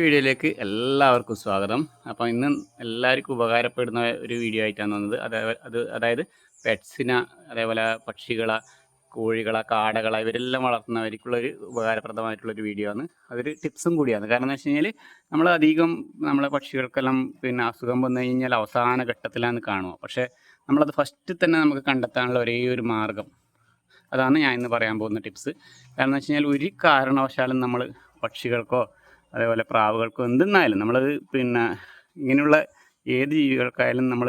വീഡിയോയിലേക്ക് എല്ലാവർക്കും സ്വാഗതം. അപ്പം ഇന്ന് എല്ലാവർക്കും ഉപകാരപ്പെടുന്ന ഒരു വീഡിയോ ആയിട്ടാണ് വന്നത്. അതേ അത് അതായത് പെറ്റ്സിനെ അതേപോലെ പക്ഷികളെ കോഴികളെ കാടകളെ ഇവരെല്ലാം വളർത്തുന്നവർക്കുള്ള ഒരു ഉപകാരപ്രദമായിട്ടുള്ള ഒരു വീഡിയോ ആണ്. അതൊരു ടിപ്സും കൂടിയാണ്. കാരണം എന്ന് വെച്ച് കഴിഞ്ഞാൽ നമ്മൾ അധികം നമ്മളെ പക്ഷികൾക്കെല്ലാം പിന്നെ അസുഖം വന്നു കഴിഞ്ഞാൽ അവസാന ഘട്ടത്തിലാണ് കാണുക. പക്ഷേ നമ്മളത് ഫസ്റ്റ് തന്നെ നമുക്ക് കണ്ടെത്താനുള്ള ഒരേ ഒരു മാർഗം അതാണ് ഞാൻ ഇന്ന് പറയാൻ പോകുന്ന ടിപ്സ് കാരണം എന്ന് വെച്ച് കഴിഞ്ഞാൽ ഒരു കാരണവശാലും നമ്മൾ പക്ഷികൾക്കോ അതേപോലെ പ്രാവുകൾക്കും എന്തെന്നായാലും നമ്മൾ പിന്നെ ഇങ്ങനെയുള്ള ഏത് ജീവികൾക്കായാലും നമ്മൾ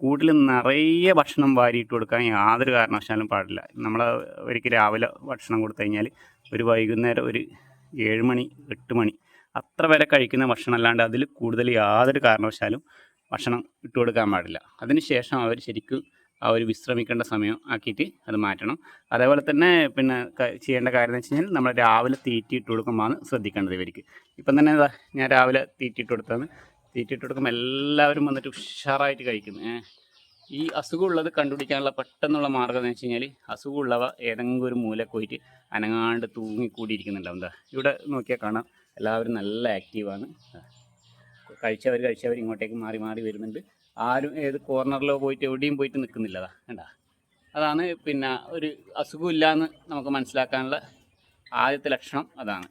കൂട്ടിൽ നിറയെ ഭക്ഷണം വാരിയിട്ട് കൊടുക്കാൻ യാതൊരു കാരണവശാലും പാടില്ല. നമ്മൾ ഒരിക്കൽ രാവിലെ ഭക്ഷണം കൊടുത്തു കഴിഞ്ഞാൽ ഒരു വൈകുന്നേരം ഒരു ഏഴ് മണി എട്ട് മണി അത്ര വരെ കഴിക്കുന്ന ഭക്ഷണം അല്ലാണ്ട് അതിൽ കൂടുതൽ യാതൊരു കാരണവശാലും ഭക്ഷണം ഇട്ട് കൊടുക്കാൻ പാടില്ല. അതിനുശേഷം അവർ ശരിക്കും ആ ഒരു വിശ്രമിക്കേണ്ട സമയം ആക്കിയിട്ട് അത് മാറ്റണം. അതേപോലെ തന്നെ പിന്നെ ചെയ്യേണ്ട കാര്യം എന്ന് വെച്ച് കഴിഞ്ഞാൽ നമ്മൾ രാവിലെ തീറ്റി ഇട്ട് കൊടുക്കുമ്പോഴാണ് ശ്രദ്ധിക്കേണ്ടത് ഇവർക്ക്. ഇപ്പം തന്നെ ഞാൻ രാവിലെ തീറ്റി ഇട്ട് കൊടുത്താണ് തീറ്റി ഇട്ട് കൊടുക്കുമ്പോൾ എല്ലാവരും വന്നിട്ട് ഉഷാറായിട്ട് കഴിക്കുന്നു ഈ അസുഖമുള്ളത് കണ്ടുപിടിക്കാനുള്ള പെട്ടെന്നുള്ള മാർഗം എന്ന് വെച്ച് കഴിഞ്ഞാൽ അസുഖമുള്ളവ ഏതെങ്കിലും ഒരു മൂല പോയിട്ട് അനങ്ങാണ്ട് തൂങ്ങിക്കൂടിയിരിക്കുന്നുണ്ടാവും. എന്താ ഇവിടെ നോക്കിയാൽ കാണാം. എല്ലാവരും നല്ല ആക്റ്റീവാണ് കഴിച്ചവർ കഴിച്ചവർ ഇങ്ങോട്ടേക്ക് മാറി മാറി വരുന്നുണ്ട്. ആരും ഏത് കോർണറിലോ പോയിട്ട് എവിടെയും പോയിട്ട് നിൽക്കുന്നില്ല അതാ കണ്ടാ? അതാണ് പിന്നെ ഒരു അസുഖമില്ല എന്ന് നമുക്ക് മനസ്സിലാക്കാനുള്ള ആദ്യത്തെ ലക്ഷണം അതാണ്.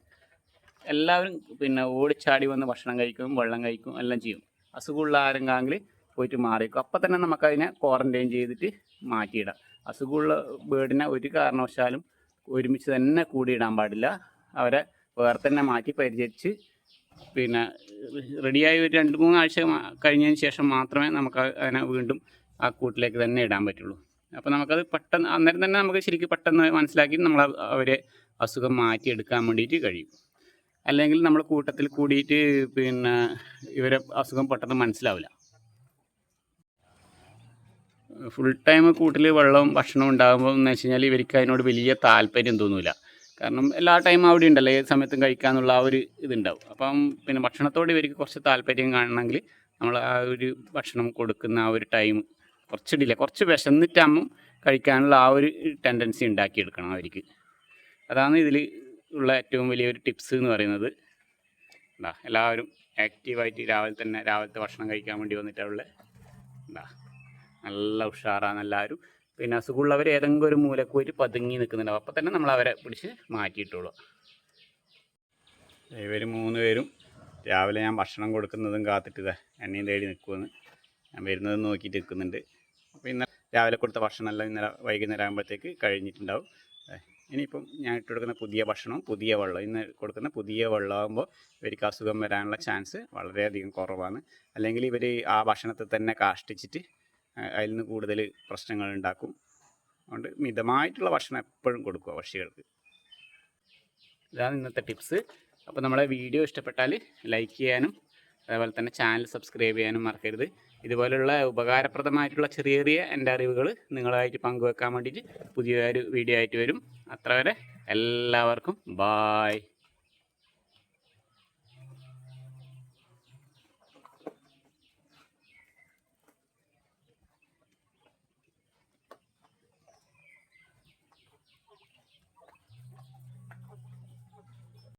എല്ലാവരും പിന്നെ ഓടിച്ചാടി വന്ന് ഭക്ഷണം കഴിക്കും വെള്ളം കഴിക്കും എല്ലാം ചെയ്യും. അസുഖമുള്ള ആരെങ്കിലും പോയിട്ട് മാറിക്കും അപ്പം തന്നെ നമുക്കതിനെ ക്വാറന്റൈൻ ചെയ്തിട്ട് മാറ്റിയിടാം. അസുഖമുള്ള ബേർഡിനെ ഒരു കാരണവശാലും ഒരുമിച്ച് തന്നെ കൂടിയിടാൻ പാടില്ല. അവരെ വേറെ തന്നെ മാറ്റി പരിചരിച്ച് പിന്നെ റെഡിയായി ഒരു രണ്ട് മൂന്ന് ആഴ്ച കഴിഞ്ഞതിന് ശേഷം മാത്രമേ നമുക്ക് അതിനെ വീണ്ടും ആ കൂട്ടിലേക്ക് തന്നെ ഇടാൻ പറ്റുള്ളൂ. അപ്പോൾ നമുക്കത് പെട്ടെന്ന് അന്നേരം തന്നെ നമുക്ക് ശരിക്കും പെട്ടെന്ന് മനസ്സിലാക്കി നമ്മൾ അവരെ അസുഖം മാറ്റിയെടുക്കാൻ വേണ്ടിയിട്ട് കഴിയും. അല്ലെങ്കിൽ നമ്മൾ കൂട്ടത്തിൽ കൂടിയിട്ട് പിന്നെ ഇവരെ അസുഖം പെട്ടെന്ന് മനസ്സിലാവില്ല. ഫുൾ ടൈം കൂട്ടിൽ വെള്ളവും ഭക്ഷണവും ഉണ്ടാകുമ്പോൾ എന്ന് വെച്ച് കഴിഞ്ഞാൽ ഇവർക്ക് അതിനോട് വലിയ താല്പര്യം തോന്നില്ല കാരണം എല്ലാ ടൈമും അവിടെ ഉണ്ടല്ലോ ഏത് സമയത്തും കഴിക്കാന്നുള്ള ആ ഒരു ഇതുണ്ടാവും. അപ്പം പിന്നെ ഭക്ഷണത്തോട് ഇവർക്ക് കുറച്ച് താല്പര്യം കാണണമെങ്കിൽ നമ്മൾ ആ ഒരു ഭക്ഷണം കൊടുക്കുന്ന ആ ഒരു ടൈം കുറച്ച് ഡിലേ കുറച്ച് വിശന്നിട്ടാകുമ്പം കഴിക്കാനുള്ള ആ ഒരു ടെൻഡൻസി ഉണ്ടാക്കിയെടുക്കണം അവർക്ക്. അതാണ് ഇതിൽ ഉള്ള ഏറ്റവും വലിയൊരു ടിപ്സ് എന്ന് പറയുന്നത്. എന്താ എല്ലാവരും ആക്റ്റീവായിട്ട് രാവിലെ തന്നെ രാവിലത്തെ ഭക്ഷണം കഴിക്കാൻ വേണ്ടി വന്നിട്ടുള്ള എന്താ നല്ല ഉഷാറാണ് എല്ലാവരും. പിന്നെ അസുഖമുള്ളവർ ഏതെങ്കിലും ഒരു മൂലക്ക് പതുങ്ങി നിൽക്കുന്നുണ്ടാവും. അപ്പം തന്നെ നമ്മൾ അവരെ പിടിച്ച് മാറ്റിയിട്ടുള്ളൂ ഇവർ മൂന്ന് പേരും രാവിലെ ഞാൻ ഭക്ഷണം കൊടുക്കുന്നതും കാത്തിട്ട് എന്നെയും തേടി നിൽക്കുമെന്ന് ഞാൻ വരുന്നത് നോക്കിയിട്ട് നിൽക്കുന്നുണ്ട്. അപ്പോൾ ഇന്നലെ രാവിലെ കൊടുത്ത ഭക്ഷണം ഭക്ഷണമെല്ലാം ഇന്നലെ വൈകുന്നേരം ആകുമ്പോഴത്തേക്ക് കഴിഞ്ഞിട്ടുണ്ടാവും. ഇനിയിപ്പം ഞാൻ ഇട്ട് കൊടുക്കുന്ന പുതിയ ഭക്ഷണവും പുതിയ വെള്ളം ഇന്ന് കൊടുക്കുന്ന പുതിയ വെള്ളമാകുമ്പോൾ ഇവർക്ക് അസുഖം വരാനുള്ള ചാൻസ് വളരെയധികം കുറവാണ്. അല്ലെങ്കിൽ ഇവർ ആ ഭക്ഷണത്തിൽ തന്നെ കാഷ്ടിച്ചിട്ട് അതിൽ നിന്ന് കൂടുതൽ പ്രശ്നങ്ങൾ ഉണ്ടാക്കും അതുകൊണ്ട് മിതമായിട്ടുള്ള ഭക്ഷണം എപ്പോഴും കൊടുക്കുക പക്ഷികൾക്ക്. ഇതാണ് ഇന്നത്തെ ടിപ്സ്. അപ്പോൾ നമ്മളെ വീഡിയോ ഇഷ്ടപ്പെട്ടാൽ ലൈക്ക് ചെയ്യാനും അതേപോലെ തന്നെ ചാനൽ സബ്സ്ക്രൈബ് ചെയ്യാനും മറക്കരുത്. ഇതുപോലുള്ള ഉപകാരപ്രദമായിട്ടുള്ള ചെറിയ ചെറിയ എന്റെ അറിവുകൾ നിങ്ങളായിട്ട് പങ്കുവെക്കാൻ വേണ്ടിയിട്ട് പുതിയൊരു വീഡിയോ ആയിട്ട് വരും. അത്ര വരെ എല്ലാവർക്കും ബായ്.